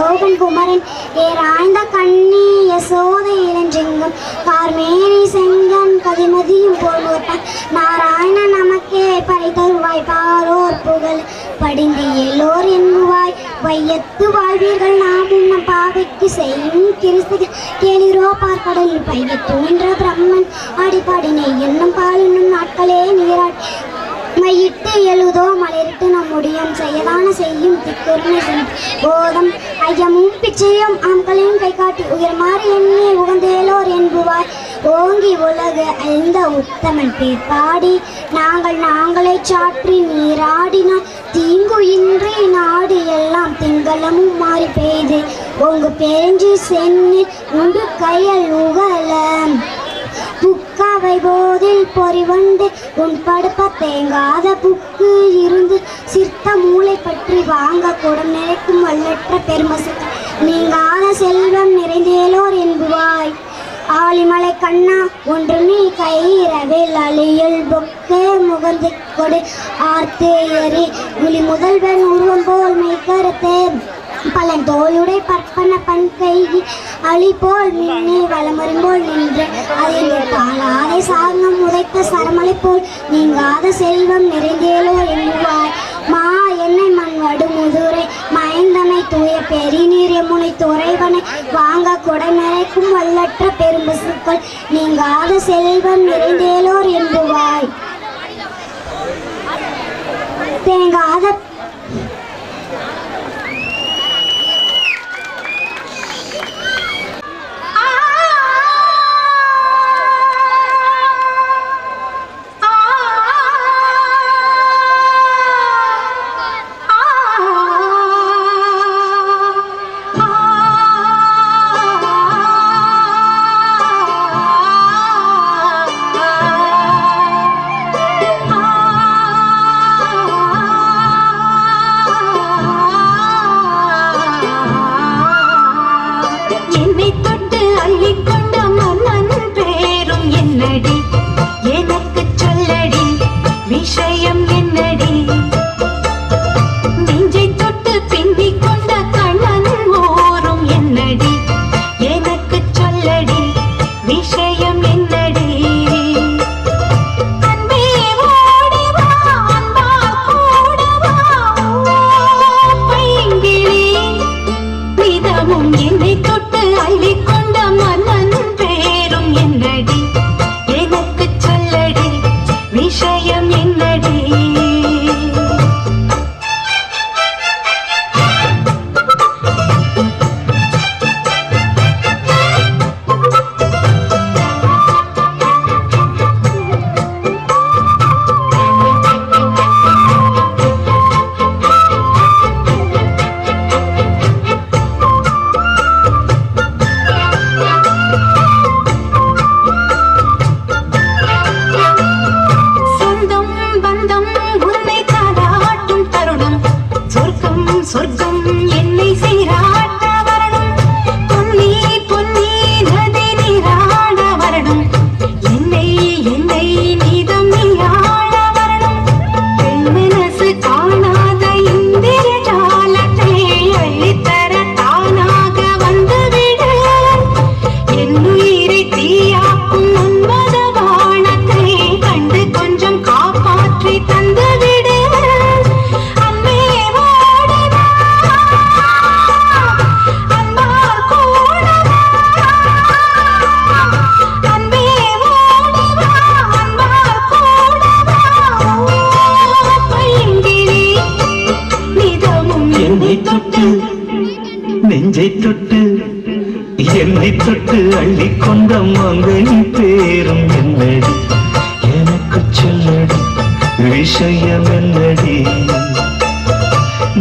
நந்த கோபன் குமரன். ஏராய்ந்த கண்ணி யசோதை இளஞ்செங்கம் கார்மேனி செங்கன் கதிமதியும் போல்வட்டான் நாராயண நமக்கே பரிதருவாய் பாரோர் புகழ். படிந்து எல்லோர் எண்ணுவாய் வையத்து வாழ்வீர்கள் நாம் உன்ன பாவைக்கு செய்யும் கிறிஸ்துகள் கேளிரோ பார்க்கடலில் பைய தோன்ற பிரம்மன். அடிப்பாடினை என்னும் பாலினும் நாட்களே நீராட். மையிட்டு எழுதோ மலரிட்டு நம்முடியும் செய்யதான செய்யும் திக்குரிமை போதம் ஐயமும் பிச்சையும் ஆம்களையும் கை காட்டி உயர் மாறி எண்ணி உகந்தேலோர் என்புவாய். ஓங்கி உலகு அந்த உத்தமன் பேர் பாடி நாங்கள் நாங்களே சாற்றி நீராடினால் தீங்கு இன்றி நாடு எல்லாம் திங்களமும் மாறி பெய்து. உங்கு பேஞ்சு சென்னில் உண்டு கையல் உகலம். புக்காவை போதில் பொறிவண்டு உன் படுப்ப தேங்காத புக்கு இருந்து சிர்த்த மூளை பற்றி வாங்க குடம் நினைக்கும் வல்லற்ற பெருமசு. நீங்காத செல்வம் நிறைந்தேலோர் என்புவாய். ஆலிமலை கண்ணா ஒன்று நீ கைரவில் அழியல் பொக்கே முகந்து கொடு. ஆர்த்தே முலி முதல்வன் உருவம் போல் மெய்கருத்தேன். பலன் தோளுடை பற்பன பண் கைகி அழி போல் நின்னே வளமரும்போல் நின்று அதில் பாலாத சாங்கம் உதைத்த சரமலை போல் நீங்காத செல்வம் நிறைந்தேலோ என்பார் மா என்னை மண் வடுமுதுரை மயந்தனை தூய பெரிநீர் எம்முனை துறைவனை வாங்க கொடை நிறைக்கும் வல்லற்ற பெரும்பசுக்கள் நீங்காத செல்வம் நிறைந்தேலோர் என்புவாய் தேங்காத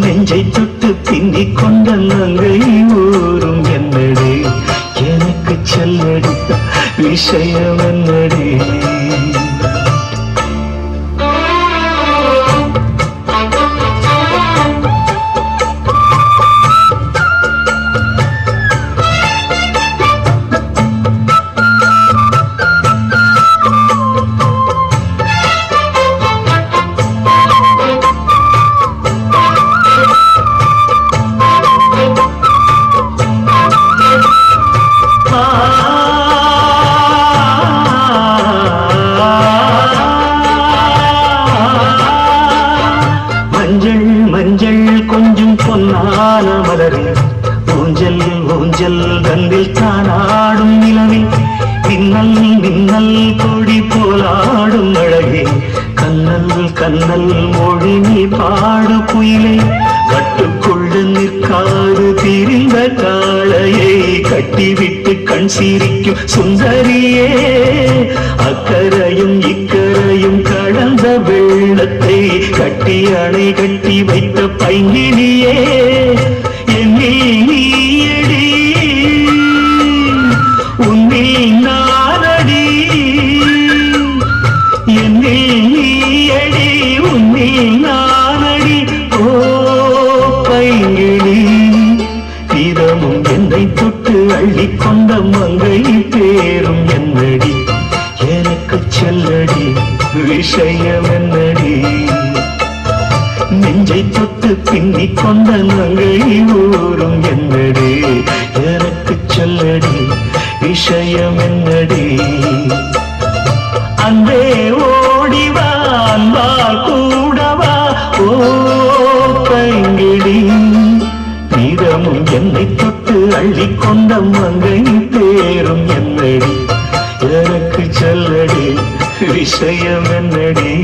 நெஞ்சை தொட்டு பின்னிக் கொண்ட நங்கை ஊரும் என்னடி எனக்கு சொல்லடி விஷயம் என்னடி? பொன்னான மலரே ஊஞ்சல் ஊஞ்சல் கண்ணில் தானாடும் நிலவே மின்னல் மின்னல் கொடி போலாடும் அழகே. கண்ணல் கண்ணல் மொழி நீ பாடு குயிலே. கட்டுக்குள்ள நிற்காது திரிந்த காளையை. கட்டிவிட்டு கண் சீரிக்கும் சுந்தரியே. அக்கறையும் இக்கரையும் கடந்த வெள்ளத்தை கட்டி அணைகள் கட்டி வைத்த பைங்கினியே. கொண்டன் மங்கை ஊரும் என்னடி? எனக்கு சொல்லடி விஷயம் என்னடி அன்பே ஓடிவா அன்பால் கூடவா ஓ பைங்கிடி. நீரமும் என்னை தொட்டு அள்ளி கொண்ட மங்கை பேரும் என்னடி? எனக்கு சொல்லடி விஷயம் என்னடி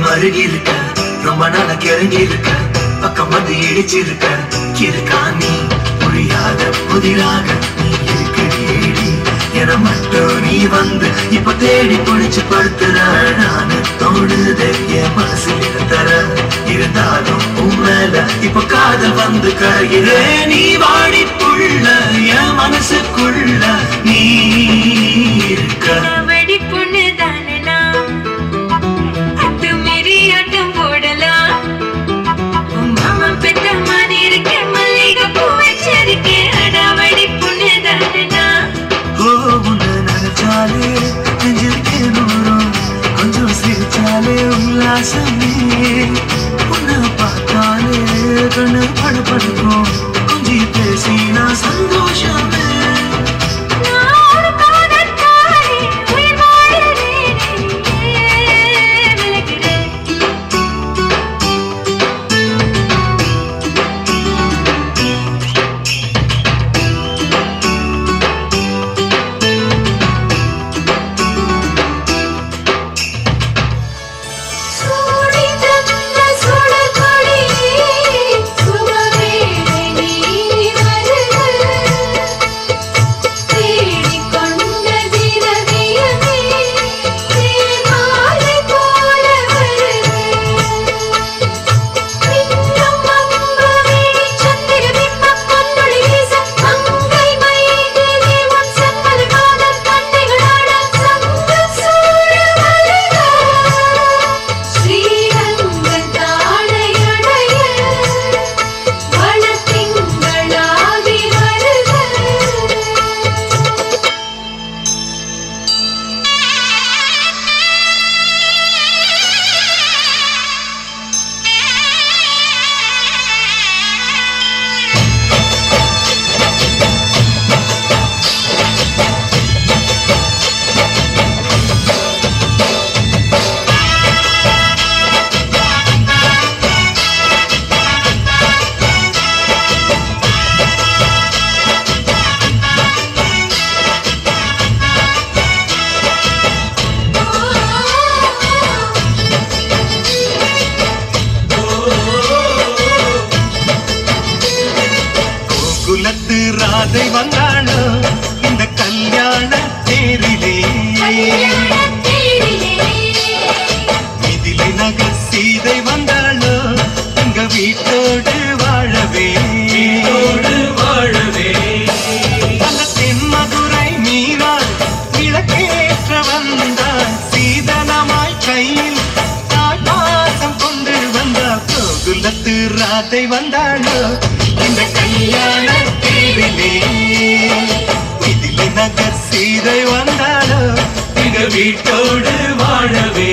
அருகிருக்க ரொம்ப நாளா கிறங்கி இருக்க பக்கம் வந்து இடிச்சிருக்க. இருக்கா நீ? புரியாத புதிராக நீ இருக்கிறேடி என மட்டும் நீ வந்து இப்ப தேடி பிடிச்சு படுத்துற. நானு தோடுதே என் மனசில் தர. இருந்தாலும் உண்மையில இப்ப காதல் வந்து கரையிலே நீ வாடிப்புள்ள என் மனசுக்குள்ள நீ இருக்க. உல்லாசமே உன்னை பார்த்தாலே கண்ணு படப்படுக்கும் ராதை வந்தாளோ? இந்த கல்யாண தீவிலே இதிலே நகர் சீதை வந்தாளோ? எங்க வீட்டோடு வாழவே.